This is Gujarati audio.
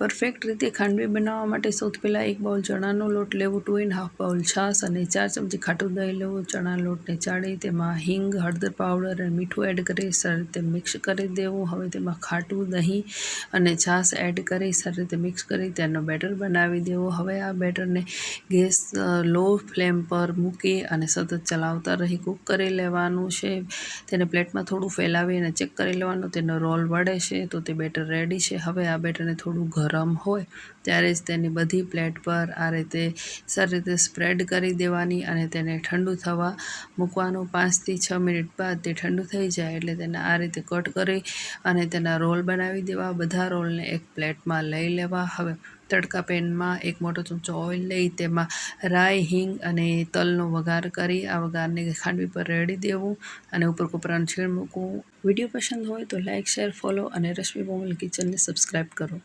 પરફેક્ટ રીતે ખાંડવી બનાવવા માટે સૌથી પહેલાં એક બાઉલ ચણાનો લોટ લેવો ટુ એન્ડ હાફ બાઉલ છાશ અને ચાર ચમચી ખાટું દહીં લેવું. ચણા લોટને ચાળી તેમાં હિંગ, હળદર પાવડર અને મીઠું એડ કરી સારી રીતે મિક્સ કરી દેવું. હવે તેમાં ખાટું, દહીં અને છાશ એડ કરી સારી રીતે મિક્સ કરી તેનો બેટર બનાવી દેવો. હવે આ બેટરને ગેસ લો ફ્લેમ પર મૂકી અને સતત ચલાવતા રહી, કૂક કરી લેવાનું છે. તેને પ્લેટમાં થોડું ફેલાવી અને ચેક કરી લેવાનું. તેનો રોલ વળે છે તો તે બેટર રેડી છે. હવે આ બેટરને થોડું ગરમ હોય, ત્યારે જ તેની બધી પ્લેટ પર આ રીતે સારી રીતે સ્પ્રેડ કરી દેવાની અને તેને ઠંડુ થવા મૂકવાનું. પાંચથી છ મિનિટ બાદ તે ઠંડુ થઈ જાય એટલે તેને આ રીતે કટ કરી અને તેના રોલ બનાવી દેવા. બધા રોલને એક પ્લેટમાં લઈ લેવા. હવે તડકા પેનમાં એક મોટો ચમચો ઓઇલ લઈ તેમાં રાઈ, હિંગ અને તલનો વઘાર કરી આ વઘારને ખાંડવી પર રેડી દેવું અને ઉપર કોપરાનું છીણ મૂકવું. વીડિયો પસંદ હોય તો લાઇક શેર, ફોલો અને રશ્મિ બોમલ કિચનને સબસ્ક્રાઈબ કરો.